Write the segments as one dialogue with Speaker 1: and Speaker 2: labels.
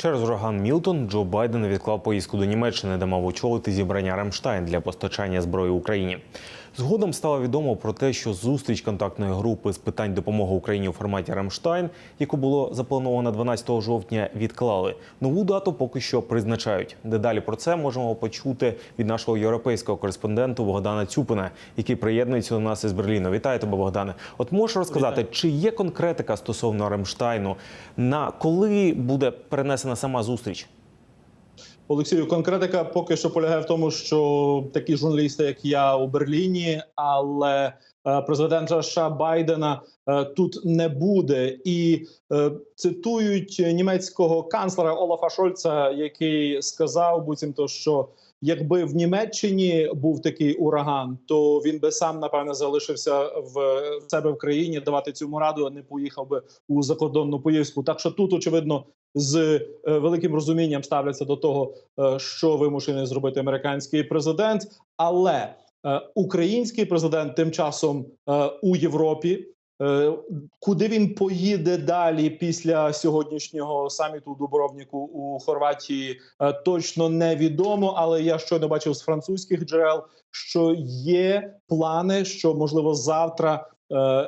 Speaker 1: Через ураган Мілтон Джо Байден відклав поїздку до Німеччини, де мав очолити зібрання Рамштайн для постачання зброї Україні. Згодом стало відомо про те, що зустріч контактної групи з питань допомоги Україні у форматі Рамштайн, яку було заплановано 12 жовтня, відклали. Нову дату поки що призначають. Дедалі про це можемо почути від нашого європейського кореспонденту Богдана Цюпина, який приєднується до нас із Берліну. Вітаю тебе, Богдане. От можеш розказати, чи є конкретика стосовно Рамштайну? На коли буде перенесена сама зустріч?
Speaker 2: Олексію, конкретика поки що полягає в тому, що такі журналісти, як я у Берліні, але е, президента США Байдена е, тут не буде. І е, цитують німецького канцлера Олафа Шольца, який сказав буцімто, що якби в Німеччині був такий ураган, то він би сам напевне залишився в себе в країні давати цьому раду, а не поїхав би у закордонну поїздку. Так що тут очевидно з е, великим розумінням ставляться до того, е, що вимушений зробити американський президент, але е, український президент тим часом у Європі. Куди він поїде далі після сьогоднішнього саміту у Дубровніку у Хорватії, точно невідомо. Але я щойно бачив з французьких джерел, що є плани, що можливо завтра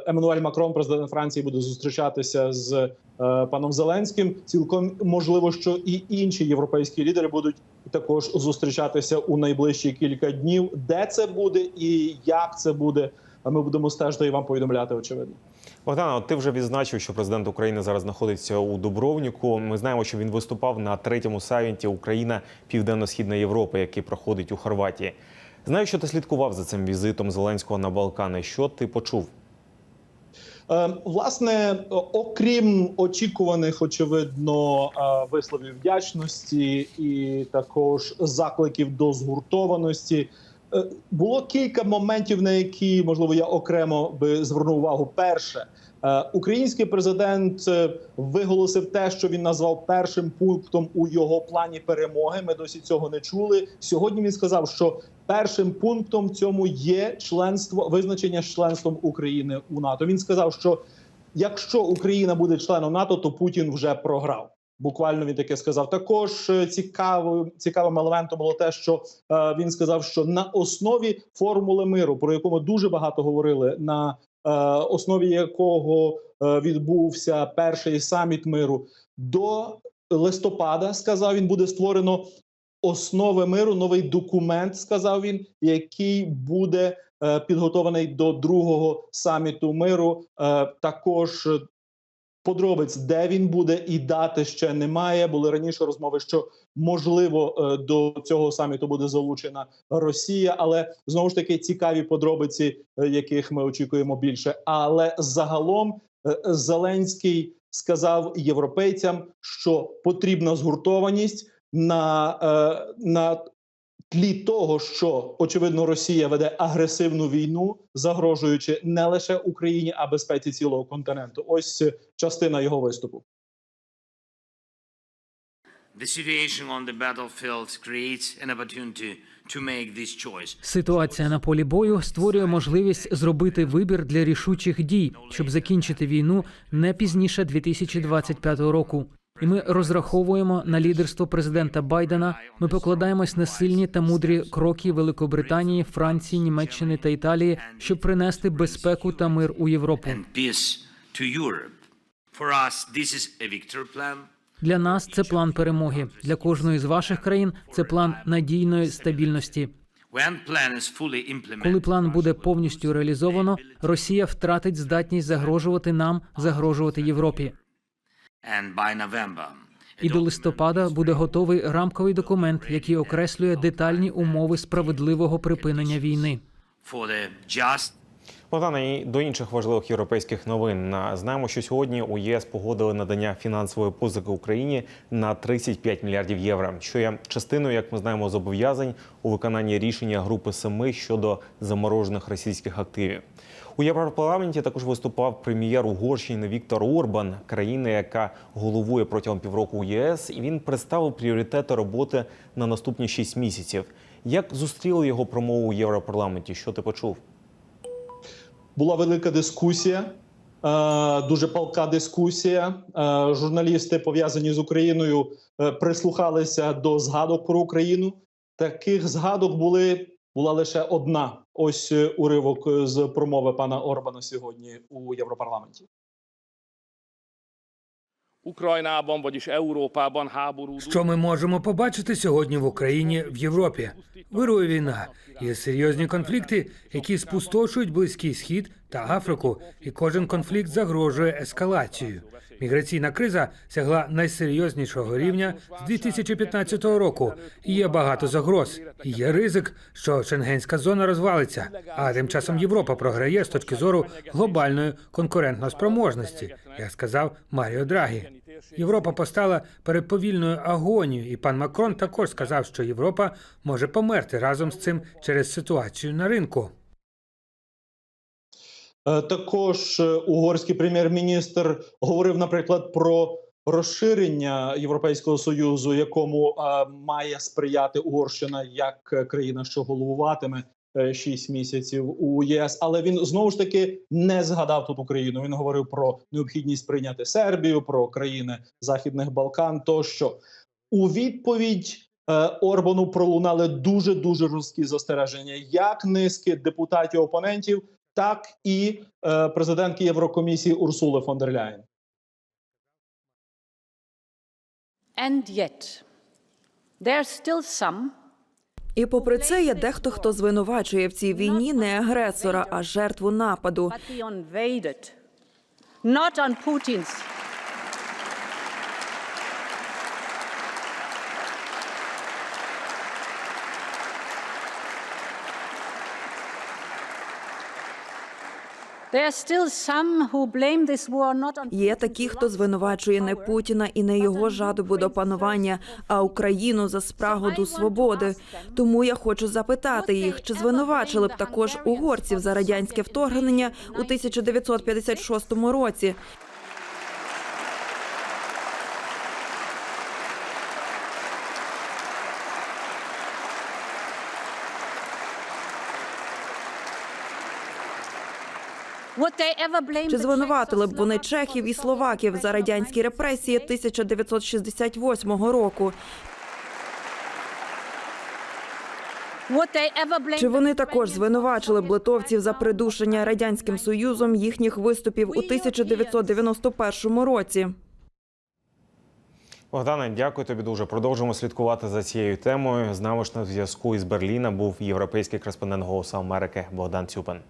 Speaker 2: Еммануель Макрон, президент Франції, буде зустрічатися з е, паном Зеленським. Цілком можливо, що і інші європейські лідери будуть також зустрічатися у найближчі кілька днів. Де це буде і як це буде, ми будемо стежити і вам повідомляти. Очевидно.
Speaker 1: Богдана, ти вже відзначив, що президент України зараз знаходиться у Дубровніку. Ми знаємо, що він виступав на третьому саміті Україна Південно-Східна Європа, який проходить у Хорватії. Знаю, що ти слідкував за цим візитом Зеленського на Балкани. Що ти почув?
Speaker 2: Е, Власне, окрім очікуваних, очевидно, е, висловів вдячності і також закликів до згуртованості, е, було кілька моментів, на які можливо я окремо би звернув увагу. Перше, український президент е, виголосив те, що він назвав першим пунктом у його плані перемоги. Ми досі цього не чули. Сьогодні він сказав, що першим пунктом цьому є членство визначення членством України у НАТО. Він сказав, що якщо Україна буде членом НАТО, то Путін вже програв. Буквально він таке сказав. Також е, цікавим цікавим елементом було те, що е, він сказав, що на основі формули миру, про яку ми дуже багато говорили, на е, основі якого е, відбувся перший саміт миру до листопада, сказав він, буде створено основи миру, новий документ, сказав він, який буде е, підготований до другого саміту миру. Е, також е, подробиць, де він буде, і дати ще немає. Були раніше розмови, що можливо е, до цього саміту буде залучена Росія, але знову ж таки цікаві подробиці, е, яких ми очікуємо більше. Але загалом е, Зеленський сказав європейцям, що потрібна згуртованість на, на тлі того, що очевидно Росія веде агресивну війну, загрожуючи не лише Україні, а безпеці цілого континенту. Ось частина його виступу.
Speaker 3: The situation on the battlefield creates an opportunity to make this choice.
Speaker 4: Ситуація на полі бою створює можливість зробити вибір для рішучих дій, щоб закінчити війну не пізніше 2025 року. І ми розраховуємо на лідерство президента Байдена. Ми покладаємось на сильні та мудрі кроки Великобританії, Франції, Німеччини та Італії, щоб принести безпеку та мир у Європу. Для нас це план перемоги. Для кожної з ваших країн це план надійної стабільності. Коли план буде повністю реалізовано, Росія втратить здатність загрожувати нам, загрожувати Європі. І до листопада буде готовий рамковий документ, який окреслює детальні умови справедливого припинення війни.
Speaker 1: Богдана, і до інших важливих європейських новин. На- Знаємо, що сьогодні у ЄС погодили надання фінансової позики Україні на 35 мільярдів євро, що є частиною, як ми знаємо, зобов'язань у виконанні рішення групи семи щодо заморожених російських активів. У Європарламенті також виступав прем'єр Угорщини Віктор Орбан, країни, яка головує протягом півроку у ЄС, і він представив пріоритети роботи на наступні 6 місяців. Як зустріли його промову у Європарламенті? Що ти почув?
Speaker 2: Була велика дискусія Е, дуже палка дискусія. Е, журналісти, пов'язані з Україною, е, прислухалися до згадок про Україну. Таких згадок були була лише одна. Ось е, уривок е, з промови пана Орбана сьогодні у Європарламенті.
Speaker 5: Ukrajnában, vagyis Európában háború.
Speaker 6: Що ми можемо побачити сьогодні в Україні в Європі? Вирує війна. Є серйозні конфлікти, які спустошують близький схід та Африку, і кожен конфлікт загрожує ескалацією. Міграційна криза сягла найсерйознішого рівня з 2015 року. І є багато загроз. І є ризик, що шенгенська зона розвалиться. А тим часом Європа програє з точки зору глобальної конкурентноспроможності, як сказав Маріо Драгі. Європа постала перед повільною агонією, і пан Макрон також сказав, що Європа може померти разом з цим через ситуацію на ринку.
Speaker 2: Е, Також е, угорський прем'єр-міністр говорив, наприклад, про розширення Європейського союзу, якому е, має сприяти Угорщина як країна, що головуватиме шість місяців у ЄС. Але він знову ж таки не згадав тут Україну. Він говорив про необхідність прийняти Сербію, про країни Західних Балкан. Тощо у відповідь Орбану пролунали дуже дуже жорсткі застереження, як низки депутатів опонентів, так і е, президентки Єврокомісії Урсули фон дер Ляєн.
Speaker 7: And yet, there's still some
Speaker 8: І попри це є дехто, хто звинувачує в цій війні не агресора, а жертву нападу.
Speaker 7: not on Putin's. There are still some who blame this war not on
Speaker 8: Є такі, хто звинувачує не Путіна і не його жадобу до панування, а Україну за спрагу до свободи. Тому я хочу запитати їх, чи звинувачили б також угорців за радянське вторгнення у 1956 році. Чи звинуватили б вони чехів і словаків за радянські репресії 1968 року? Чи вони також звинувачили б литовців за придушення радянським союзом їхніх виступів у 1991 році?
Speaker 1: Богдане, дякую тобі дуже. Продовжимо слідкувати за цією темою. З нами ж на зв'язку із Берліна був європейський кореспондент Голосу Америки Богдан Цюпин.